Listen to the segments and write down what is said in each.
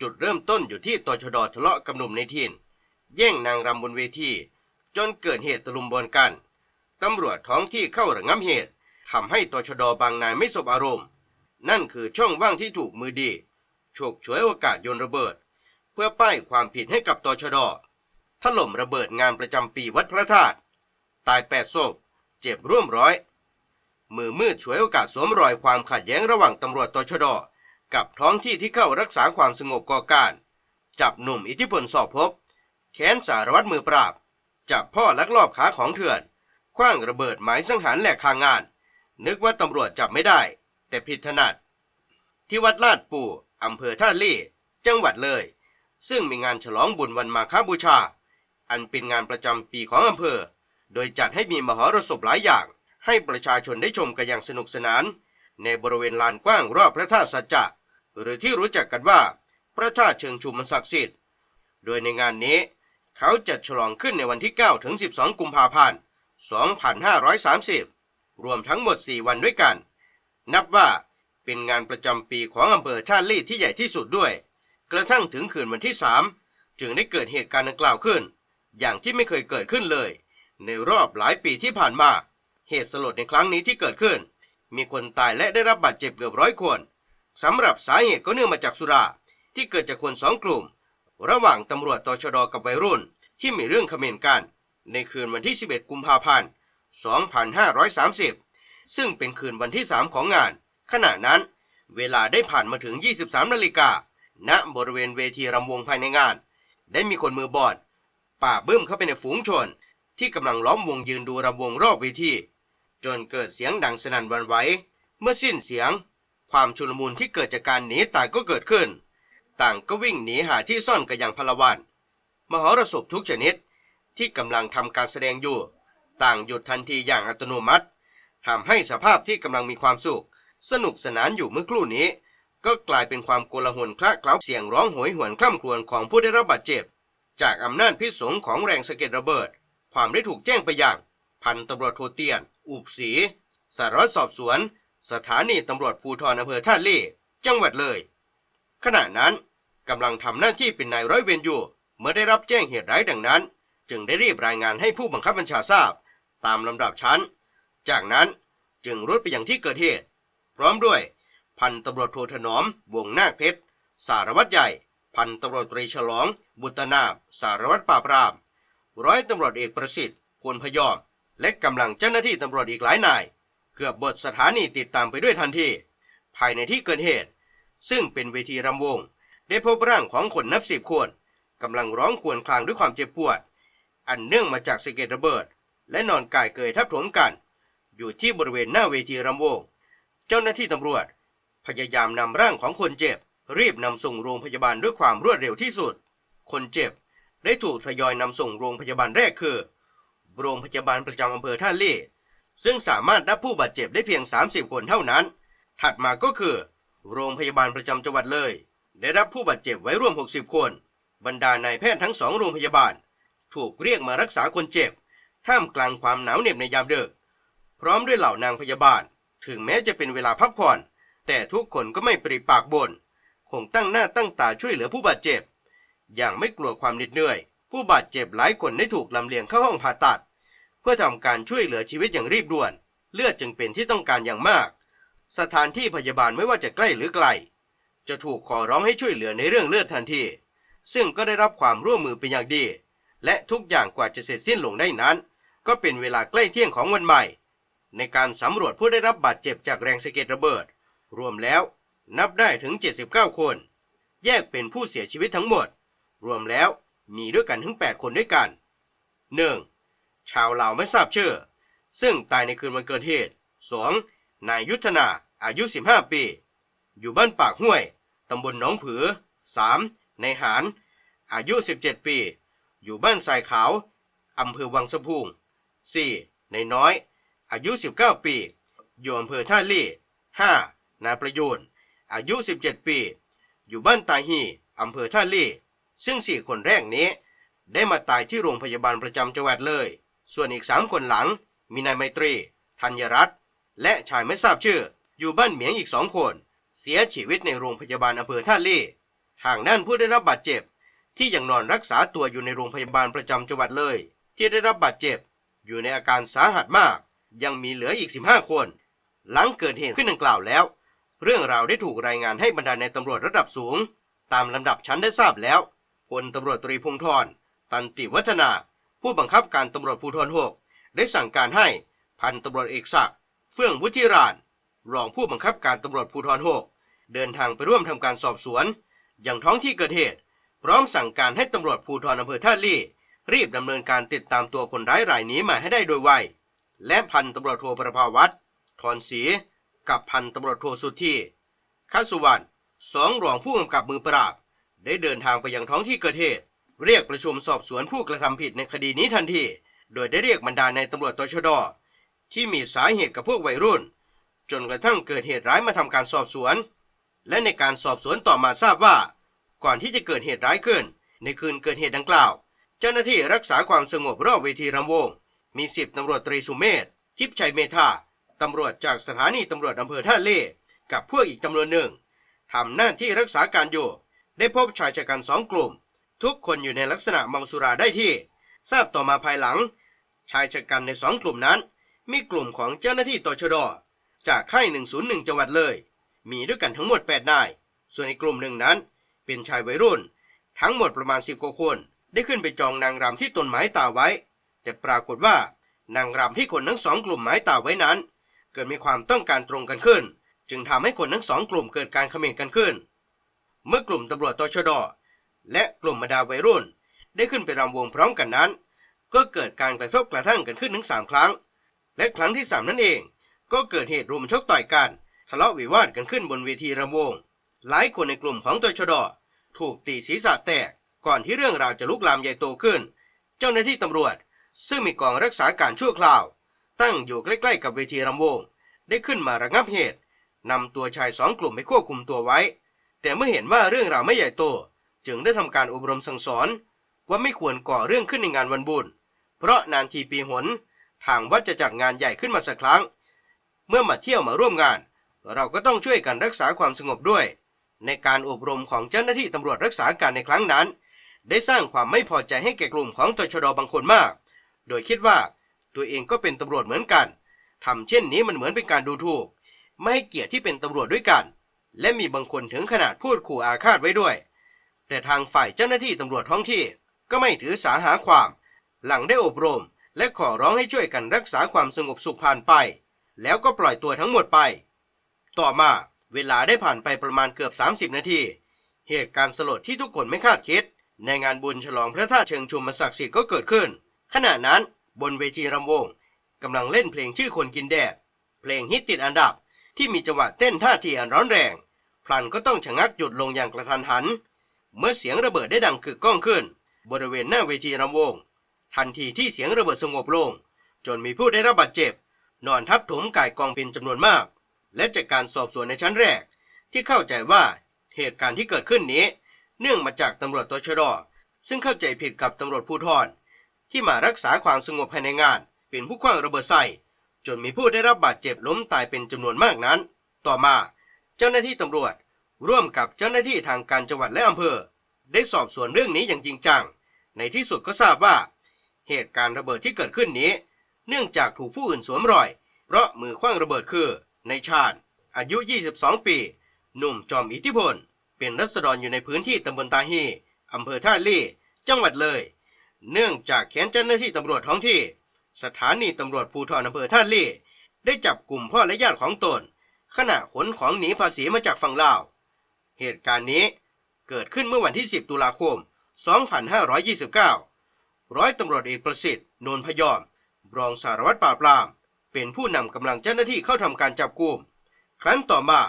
จุดเริ่มต้นอยู่ที่ตชดทะเลาะกับหนุ่มในถิ่นแย่งนางรำบนเวทีจนเกิดเหตุตะลุมบอลกัน ตำรวจท้องที่เข้าระงับเหตุทำให้ตชดบางนายไม่สบอารมณ์ นั่นคือช่องว่างที่ถูกมือดีฉกฉวยโอกาสโยนระเบิด เพื่อป้ายความผิดให้กับตชดถล่มระเบิดงานประจำปีวัดพระธาตุตายแปดศพเจ็บร่วมร้อย มือมืดฉวยโอกาสสวมรอยความขัดแย้งระหว่างตำรวจตชด กับท้องที่ที่เข้ารักษาความสงบก่อการ จับหนุ่มอิทธิพลสอบพบแค้นสารวัตรมือปราบ จับพ่อลักลอบขาของเถื่อนคว้างระเบิดหมายสังหารแหลกคางงาน นึกว่าตำรวจจับไม่ได้ แต่ผิดถนัด ที่วัดลาดปู่อำเภอท่าลี่จังหวัดเลย ซึ่งมีงานฉลองบุญวันมาฆบูชา อันเป็นงานประจำปีของอำเภอ โดยจัดให้มีมหรสพหลายอย่าง ให้ประชาชนได้ชมกันอย่างสนุกสนาน ในบริเวณลานกว้างรอบพระธาตุสัจจะ หรือที่รู้จักกันว่า พระธาตุเชิงชุมมันศักดิ์สิทธิ์ โดยในงานนี้ เขาจัดฉลองขึ้นในวันที่ 9 ถึง 12 กุมภาพันธ์ 2530 รวมทั้งหมด 4 วันด้วยกัน นับว่าเป็นงานประจำปีของอำเภอท่าลี่ที่ใหญ่ที่สุดด้วย กระทั่งถึงคืนวันที่ 3 จึงได้เกิดเหตุการณ์ดังกล่าวขึ้น อย่างที่ไม่เคยเกิดขึ้นเลย ในรอบหลายปีที่ผ่านมา เหตุสลดในครั้งนี้ที่เกิดขึ้น มีคนตายและได้รับบาดเจ็บเกือบร้อยคนสำหรับสาเหตุก็เนื่องมาจากสุรา ที่เกิดจากคนสองกลุ่ม ระหว่างตำรวจตชดกับวัยรุ่น ที่มีเรื่องเขม่นกัน ในคืนวันที่ 11 กุมภาพันธ์ 2530 ซึ่งเป็นคืนวันที่ 3 ของงาน ขณะนั้น เวลาได้ผ่านมาถึง 23 นาฬิกา ณ บริเวณเวทีรำวงภายในงาน ได้มีคนมือบอด ป่าบึ้มเข้าไปในฝูงชน ที่กำลังล้อมวงยืนดูรำวงรอบเวที จนเกิดเสียงดังสนั่นวันไหว เมื่อสิ้นเสียง ความชุลมุนที่เกิดจากการหนีตายก็เกิดขึ้น ต่างก็วิ่งหนีหาที่ซ่อนกันอย่างพลวันมหรสพทุกชนิดที่กำลังทำการแสดงอยู่ ต่างหยุดทันทีอย่างอัตโนมัติทำให้สภาพที่กำลังมีความสุข สนุกสนานอยู่เมื่อครู่นี้ ก็กลายเป็นความโกลาหลคละเคล้าเสียงร้องโหยหวนคร่ำครวญของผู้ได้รับบาดเจ็บ จากอำนาจพิษสงของแรงสะเก็ดระเบิด ความได้ถูกแจ้งไปอย่าง พันตำรวจโทเตียน อุบศรีสารวัตรสอบสวน สถานีตำรวจภูธรอำเภอท่าลี่ จังหวัดเลย ขณะนั้นกำลังทำหน้าที่เป็นนายร้อยเวรอยู่ เมื่อได้รับแจ้งเหตุร้ายดังนั้น จึงได้รีบรายงานให้ผู้บังคับบัญชาทราบ ตามลำดับชั้น จากนั้นจึงรุดไปยังที่เกิดเหตุ พร้อมด้วย พันตำรวจโทถนอม วงนาคเพชร สารวัตรใหญ่ พันตำรวจตรีฉลอง บุตรนาบ สารวัตรปราบปราม ร้อยตำรวจเอกประสิทธิ์พลพยอม และกำลังเจ้าหน้าที่ตำรวจอีกหลายนาย เกือบบทสถานีติดตามไปด้วยทันทีภายในที่เกิดเหตุ ซึ่งเป็นเวทีรำวง ได้พบร่างของคนนับสิบคนกำลังร้องครวญครางด้วยความเจ็บปวด อันเนื่องมาจากสะเก็ดระเบิด และนอนกายเกยทับถมกัน อยู่ที่บริเวณหน้าเวทีรำวง เจ้าหน้าที่ตำรวจ พยายามนำร่างของคนเจ็บ รีบนำส่งโรงพยาบาลด้วยความรวดเร็วที่สุด คนเจ็บได้ถูกทยอยนำส่งโรงพยาบาลแรกคือ โรงพยาบาลประจำอำเภอท่าเล่ซึ่งสามารถรับผู้บาดเจ็บได้เพียง 30 คนเท่านั้น ถัดมาก็คือ โรงพยาบาลประจำจังหวัดเลย ได้รับผู้บาดเจ็บไว้ร่วม 60 คน บรรดานายแพทย์ทั้งสองโรงพยาบาล ถูกเรียกมารักษาคนเจ็บ ท่ามกลางความหนาวเหน็บในยามเดึกพร้อมด้วยเหล่านางพยาบาล ถึงแม้จะเป็นเวลาพักผ่อน แต่ทุกคนก็ไม่ปริปากบน่นคงตั้งหน้าตั้งตาช่วยเหลือผู้บาดเจ็บ อย่างไม่กลัวความเหน็ดเหนื่อย ผู้บาดเจ็บหลายคนได้ถูกลำเลียงเข้าห้องผ่าตัด เพื่อทำการช่วยเหลือชีวิตอย่างรีบด่วน เลือดจึงเป็นที่ต้องการอย่างมาก สถานที่พยาบาลไม่ว่าจะใกล้หรือไกล จะถูกขอร้องให้ช่วยเหลือในเรื่องเลือดทันที ซึ่งก็ได้รับความร่วมมือเป็นอย่างดี และทุกอย่างกว่าจะเสร็จสิ้นลงได้นั้น ก็เป็นเวลาใกล้เที่ยงของวันใหม่ ในการสำรวจผู้ได้รับบาดเจ็บจากแรงสะเก็ดระเบิด รวมแล้วนับได้ถึง 79 คน แยกเป็นผู้เสียชีวิตทั้งหมด รวมแล้ว มีด้วยกันถึง 8 คนด้วยกัน 1. ชาวลาวไม่ทราบชื่อ ซึ่งตายในคืนวันเกิดเหตุ 2. นายยุทธนาอายุ 15 ปี อยู่บ้านปากห้วย ตำบลหนองผือ 3. นายหารอายุ 17 ปี อยู่บ้านทรายขาว อำเภอวังสะพุง 4. นายน้อย อายุ 19 ปี อยู่อำเภอท่าลี่ 5. นายประยูนอายุ 17 ปี อยู่บ้านตาฮีอำเภอท่าลี่ ซึ่ง 4 คนแรกนี้ ได้มาตายที่โรงพยาบาลประจำจังหวัดเลย ส่วนอีก 3 คนหลัง มีนายไมตรี ธัญรัตน์และชายไม่ทราบชื่อ อยู่บ้านเหมียงอีกสองคน เสียชีวิตในโรงพยาบาลอำเภอท่าลี่ทางด้านผู้ได้รับบาดเจ็บ ที่ยังนอนรักษาตัวอยู่ในโรงพยาบาลประจำจังหวัดเลย ที่ได้รับบาดเจ็บ อยู่ในอาการสาหัสมาก ยังมีเหลืออีก 15 คน หลังเกิดเหตุขึ้นดังกล่าวแล้ว เรื่องราวได้ถูกรายงานให้บรรดาในตำรวจระดับสูง ตามลำดับชั้นได้ทราบแล้ว พลตำรวจตรีพงศ์ธรตันติวัฒนา ผู้บังคับการตำรวจภูธรหกได้สั่งการให้พันตำรวจเอกศักดิ์เฟื่องวุฒิรานรองผู้บังคับการตำรวจภูธรหกเดินทางไปร่วมทำการสอบสวน อย่างท้องที่เกิดเหตุ พร้อมสั่งการให้ตำรวจภูธรอำเภอท่าลี่ รีบดำเนินการติดตามตัวคนร้ายรายนี้มาให้ได้โดยไวและพันตำรวจโทประภาวัตรทอนศรีกับพันตำรวจโทสุทธิคัสุวรรณสองรองผู้กำกับมือปราบ ได้เดินทางไปยังท้องที่เกิดเหตุ เรียกประชุมสอบสวนผู้กระทำผิดในคดีนี้ทันที โดยได้เรียกบรรดาในตำรวจตชด ที่มีสาเหตุกับพวกวัยรุ่น จนกระทั่งเกิดเหตุร้ายมาทำการสอบสวน และในการสอบสวนต่อมาทราบว่า ก่อนที่จะเกิดเหตุร้ายขึ้น ในคืนเกิดเหตุดังกล่าว เจ้าหน้าที่รักษาความสงบรอบเวทีรำวง มีสิบตำรวจตรีสุเมธทิพย์ชัยเมธาตำรวจจากสถานีตำรวจอำเภอท่าเล่กับพวกอีกจำนวนหนึ่งทำหน้าที่รักษาการอยู่ ได้พบชายชะกันสองกลุ่ม ทุกคนอยู่ในลักษณะเมาสุราได้ที่ ทราบต่อมาภายหลัง ชายชะกันในสองกลุ่มนั้น มีกลุ่มของเจ้าหน้าที่ตชดจากค่าย 101 จังหวัดเลย มีด้วยกันทั้งหมด 8 นาย ส่วนในกลุ่มหนึ่งนั้น เป็นชายวัยรุ่น ทั้งหมดประมาณ 10 กว่าคน ได้ขึ้นไปจองนางรำที่ต้นไม้ตาไว้ แต่ปรากฏว่านางรำที่คนทั้งสองกลุ่มไม้ตาไว้นั้น เกิดมีความต้องการตรงกันขึ้น จึงทำให้คนทั้งสองกลุ่มเกิดการเขม่นกันขึ้น เมื่อกลุ่มตำรวจตชด และกลุ่มบรรดาวัยรุ่น ได้ขึ้นไปรำวงพร้อมกันนั้น ก็เกิดการกระทบกระทั่งกันขึ้นถึงสามครั้ง และครั้งที่สามนั่นเอง ก็เกิดเหตุรุมชกต่อยกันทะเลาะวิวาทกันขึ้นบนเวทีรำวง หลายคนในกลุ่มของตชด ถูกตีศีรษะแตกก่อนที่เรื่องราวจะลุกลามใหญ่โตขึ้น เจ้าหน้าที่ตำรวจ ซึ่งมีกองรักษาการชั่วคราว ตั้งอยู่ใกล้ๆ กับเวทีรำวง ได้ขึ้นมาระงับเหตุนำตัวชายสองกลุ่มไปควบคุมตัวไว้ แต่เมื่อเห็นว่าเรื่องราวไม่ใหญ่โต จึงได้ทำการอบรมสั่งสอน ว่าไม่ควรก่อเรื่องขึ้นในงานวันบุญ เพราะนานทีปีหน ทางวัดจะจัดงานใหญ่ขึ้นมาสักครั้ง เมื่อมาเที่ยวมาร่วมงาน เราก็ต้องช่วยกันรักษาความสงบด้วย ในการอบรมของเจ้าหน้าที่ตำรวจรักษาการในครั้งนั้น ได้สร้างความไม่พอใจให้แก่กลุ่มของตชดบางคนมาก โดยคิดว่าตัวเองก็เป็นตำรวจเหมือนกันทำเช่นนี้มันเหมือนเป็นการดูถูก ไม่ให้เกียรติที่เป็นตำรวจด้วยกัน และมีบางคนถึงขนาดพูดขู่อาฆาตไว้ด้วย แต่ทางฝ่ายเจ้าหน้าที่ตำรวจท้องที่ก็ไม่ถือสาหาความ หลังได้อบรม และขอร้องให้ช่วยกันรักษาความสงบสุขผ่านไป แล้วก็ปล่อยตัวทั้งหมดไป ต่อมาเวลาได้ผ่านไปประมาณเกือบ 30 นาที เหตุการณ์สลดที่ทุกคนไม่คาดคิด ในงานบุญฉลองพระธาตุเชิงชุมศักดิ์สิทธิ์ก็เกิดขึ้น ขณะนั้นบนเวทีรำวงกำลังเล่นเพลงชื่อคนกินแดดเพลงฮิตติดอันดับที่มีจังหวะเต้นท่าทีอันร้อนแรง พลันก็ต้องชะงักหยุดลงอย่างกระทันหัน เมื่อเสียงระเบิดได้ดังกึกก้องขึ้น บริเวณหน้าเวทีรำวง ทันทีที่เสียงระเบิดสงบลง จนมีผู้ได้รับบาดเจ็บ นอนทับถมกายกองเป็นจำนวนมาก และจากการสอบสวนในชั้นแรก ที่เข้าใจว่าเหตุการณ์ที่เกิดขึ้นนี้ เนื่องมาจากตำรวจตชดซึ่งเข้าใจผิดกับตำรวจภูธรที่มารักษาความสงบภายในงาน เป็นผู้คว้างระเบิดใส่จนมีผู้ได้รับบาดเจ็บล้มตายเป็นจำนวนมากนั้น ต่อมา เจ้าหน้าที่ตำรวจ ร่วมกับเจ้าหน้าที่ทางการจังหวัดและอำเภอ ได้สอบสวนเรื่องนี้อย่างจริงจัง ในที่สุดก็ทราบว่า เหตุการณ์ระเบิดที่เกิดขึ้นนี้ เนื่องจากถูกผู้อื่นสวมรอย เพราะมือคว้างระเบิดคือ ในชาญอายุ 22 ปี หนุ่มจอมอิทธิพล เป็นรัษฎรอยู่ในพื้นที่ตำบลตาฮีอำเภอท่าลี่ จังหวัดเลย เนื่องจากแค้นเจ้าหน้าที่ตำรวจท้องที่ สถานีตำรวจภูธรอำเภอท่าลี่ ได้จับกลุ่มพ่อและญาติของตน ขณะขนของหนีภาษีมาจากฝั่งลาว เหตุการณ์นี้เกิดขึ้นเมื่อวันที่ 10 ตุลาคม 2529 ร้อยตำรวจเอกประสิทธิ์นนพยอม รองสารวัตรปราบปราม เป็นผู้นำกำลังเจ้าหน้าที่เข้าทำการจับกุม ครั้นต่อมา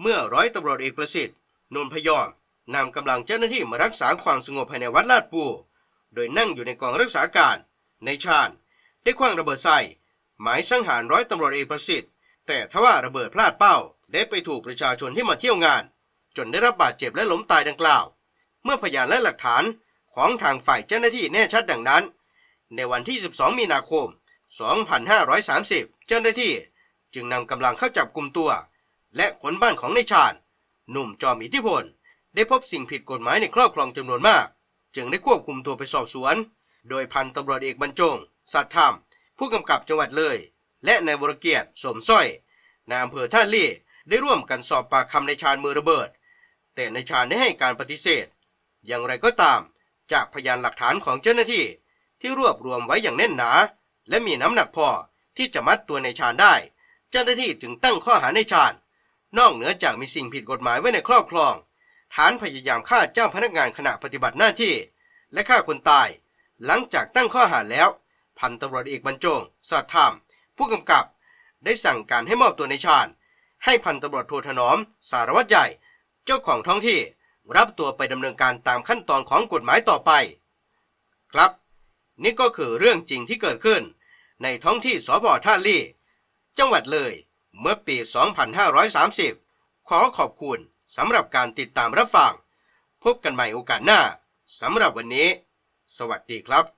เมื่อร้อยตำรวจเอกประสิทธิ์นนพยอมนำกำลังเจ้าหน้าที่มารักษาความสงบภายในวัดลาดปู โดยนั่งอยู่ในกองรักษาการ ในชาญได้คว้างระเบิดใส่หมายสังหารร้อยตำรวจเอกประสิทธิ์ แต่ทว่าระเบิดพลาดเป้าได้ไปถูกประชาชนที่มาเที่ยวงาน จนได้รับบาดเจ็บและล้มตายดังกล่าว เมื่อพยานและหลักฐานของทางฝ่ายเจ้าหน้าที่แน่ชัดดังนั้น ในวันที่ 12 มีนาคม 2530 เจ้าหน้าที่จึงนำกำลังเข้าจับกลุ่มตัว และขนบ้านของนายชาญหนุ่มจอมอิทธิพล ได้พบสิ่งผิดกฎหมายในครอบครองจำนวนมาก จึงได้ควบคุมตัวไปสอบสวน โดยพันตำรวจเอกบรรจง สัตย์ธรรม ผู้กำกับจังหวัดเลย และนายวรเกียรติสมสร้อยนายอำเภอท่าลี่ได้ร่วมกันสอบปากคำในชาญมือระเบิด แต่ในชาญได้ให้การปฏิเสธ อย่างไรก็ตาม จากพยานหลักฐานของเจ้าหน้าที่ ที่รวบรวมไว้อย่างแน่นหนา และมีน้ำหนักพอที่จะมัดตัวในชาญได้ เจ้าหน้าที่จึงตั้งข้อหาในชาญนอกเหนือจากมีสิ่งผิดกฎหมายไว้ในครอบครอง ฐานพยายามฆ่าเจ้าพนักงานขณะปฏิบัติหน้าที่ และฆ่าคนตาย หลังจากตั้งข้อหาแล้ว พันตำรวจเอกบรรจงสัตย์ธรรม ผู้กำกับ ได้สั่งการให้มอบตัวในชาญ ให้พันตำรวจโทถนอม สารวัตรใหญ่ เจ้าของท้องที่รับตัวไปดำเนินการตามขั้นตอนของกฎหมายต่อไป ครับ นี่ก็คือเรื่องจริงที่เกิดขึ้น ในท้องที่สพท่าลี่ จังหวัดเลย เมื่อปี 2530 ขอขอบคุณสำหรับการติดตามรับฟัง พบกันใหม่โอกาสหน้าสำหรับวันนี้ สวัสดีครับ